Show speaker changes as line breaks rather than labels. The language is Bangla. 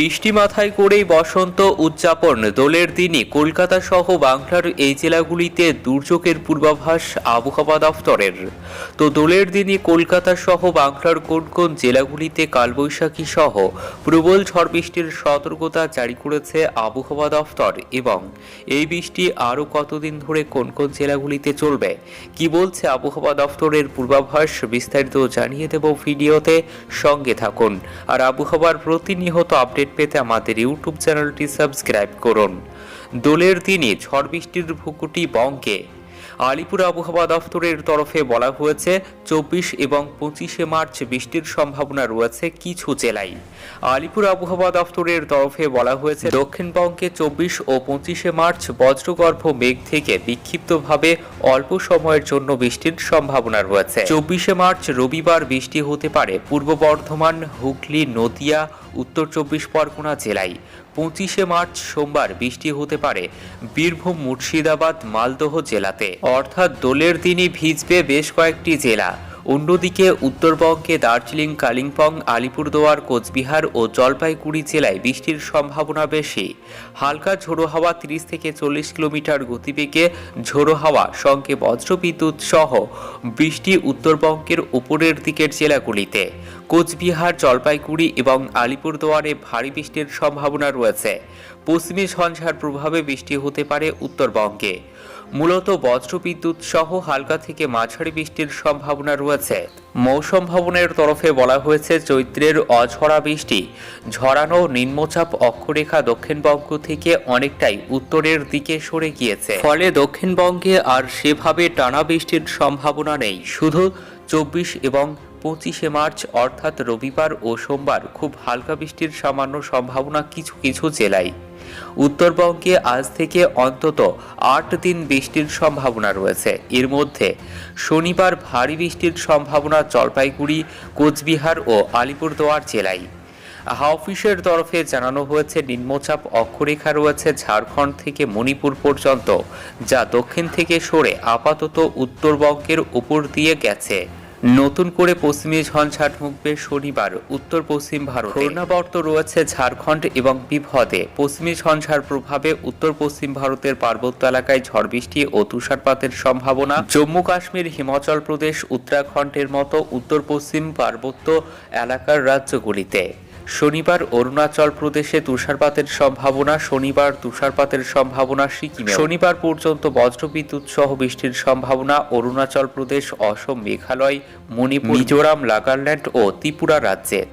বৃষ্টি মাথায় করেই বসন্ত উদযাপন। দোলের দিনই কলকাতা সহ বাংলার এই জেলাগুলিতে দুর্যোগের পূর্বাভাস আবহাওয়া দফতরের তো দোলের দিনই কলকাতা সহ বাংলার কোন কোন জেলাগুলিতে কালবৈশাখী সহ প্রবল ঝড় বৃষ্টির সতর্কতা জারি করেছে আবহাওয়া দফতর এবং এই বৃষ্টি আরও কতদিন ধরে কোন কোন জেলাগুলিতে চলবে? কি বলছে আবহাওয়া দফতরের পূর্বাভাস বিস্তারিত জানিয়ে দেব ভিডিওতে। সঙ্গে থাকুন। আর আবহাওয়ার প্রতিনিয়ত আপডেট পেতে আমাদের ইউটিউব চ্যানেলটি সাবস্ক্রাইব করুন। দোলের দিনে ঝড় বৃষ্টির ভুকুটি বঙ্গে। আলিপুর আবহাওয়া দফতরের তরফে বলা হয়েছে, চব্বিশ এবং পঁচিশে মার্চ বৃষ্টির সম্ভাবনা রয়েছে কিছু জেলায়। আলিপুর আবহাওয়া দফতরের তরফে বলা হয়েছে দক্ষিণবঙ্গে চব্বিশ ও পঁচিশে মার্চ বজ্রগর্ভ মেঘ থেকে বিক্ষিপ্তভাবে অল্প সময়ের জন্য বৃষ্টির সম্ভাবনা রয়েছে। চব্বিশে মার্চ রবিবার বৃষ্টি হতে পারে, পূর্ব বর্ধমান, হুগলি, নদিয়া উত্তর চব্বিশ পরগনা জেলায়। পঁচিশে মার্চ সোমবার বৃষ্টি হতে পারে বীরভূম, মুর্শিদাবাদ, মালদহ জেলাতে। অর্থাৎ দোলের দিনই ভিজবে বেশ কয়েকটি জেলা। অন্যদিকে উত্তরবঙ্গে দার্জিলিং, কালিম্পং, আলিপুরদুয়ার, কোচবিহার ও জলপাইগুড়ি জেলায় বৃষ্টির সম্ভাবনা বেশি। হালকা ঝোড়ো হাওয়া তিরিশ থেকে চল্লিশ কিলোমিটার গতিবেগে ঝোড়ো হাওয়া, সঙ্গে বজ্রবিদ্যুৎ সহ বৃষ্টি উত্তরবঙ্গের উপরের দিকের জেলাগুলিতে। কোচবিহার, জলপাইগুড়ি এবং আলিপুরদুয়ারে ভারী বৃষ্টির সম্ভাবনা রয়েছে। পশ্চিমী ঝঞ্ঝার প্রভাবে বৃষ্টি হতে পারে উত্তরবঙ্গে মূলত বজ্রবিদ্যুৎ সহ হালকা থেকে মাঝারি বৃষ্টির সম্ভাবনা রয়েছে। মৌসুম ভবনের তরফে বলা হয়েছে, চৈত্রের অঝরা বৃষ্টি ঝরানো নিম্নচাপ অক্ষরেখা দক্ষিণবঙ্গ থেকে অনেকটাই উত্তরের দিকে সরে গিয়েছে। ফলে দক্ষিণবঙ্গে আর সেভাবে টানা বৃষ্টির সম্ভাবনা নেই। শুধু চব্বিশ এবং পঁচিশে মার্চ, অর্থাৎ রবিবার ও সোমবার খুব হালকা বৃষ্টির সামান্য সম্ভাবনা কিছু কিছু জেলায়। উত্তরবঙ্গে আজ থেকে অন্তত আট দিন বৃষ্টির সম্ভাবনা রয়েছে। এর মধ্যে শনিবার ভারী বৃষ্টির সম্ভাবনা জলপাইগুড়ি, কোচবিহার ও আলিপুরদুয়ার জেলায়। হাওফিসের তরফে জানানো হয়েছে, নিম্নচাপ অক্ষরেখা রয়েছে ঝাড়খণ্ড থেকে মণিপুর পর্যন্ত, যা দক্ষিণ থেকে সরে আপাতত উত্তরবঙ্গের উপর দিয়ে গেছে। নতুন করে পশ্চিমী ঝঞ্ঝাট মুখবে শনিবার, উত্তর পশ্চিম ভারত। ঘূর্ণাবর্ত রয়েছে ঝাড়খণ্ড এবং বিভদে পশ্চিমী ঝঞ্ঝার প্রভাবে উত্তর পশ্চিম ভারতের পার্বত্য এলাকায় ঝড় বৃষ্টি ও তুষারপাতের সম্ভাবনা। জম্মু কাশ্মীর, হিমাচল প্রদেশ, উত্তরাখণ্ডের মতো উত্তর পশ্চিম পার্বত্য এলাকার রাজ্যগুলিতে। শনিবার অরুণাচল প্রদেশে তুষারপাতের সম্ভাবনা, শনিবার তুষারপাতের সম্ভাবনা সিকিমে। শনিবার পর্যন্ত বজ্রবিদ্যুৎ সহ বৃষ্টির সম্ভাবনা, অরুণাচল প্রদেশ, অসম, মেঘালয়, মণিপুর, মিজোরাম, নাগাল্যান্ড ও ত্রিপুরা রাজ্যে।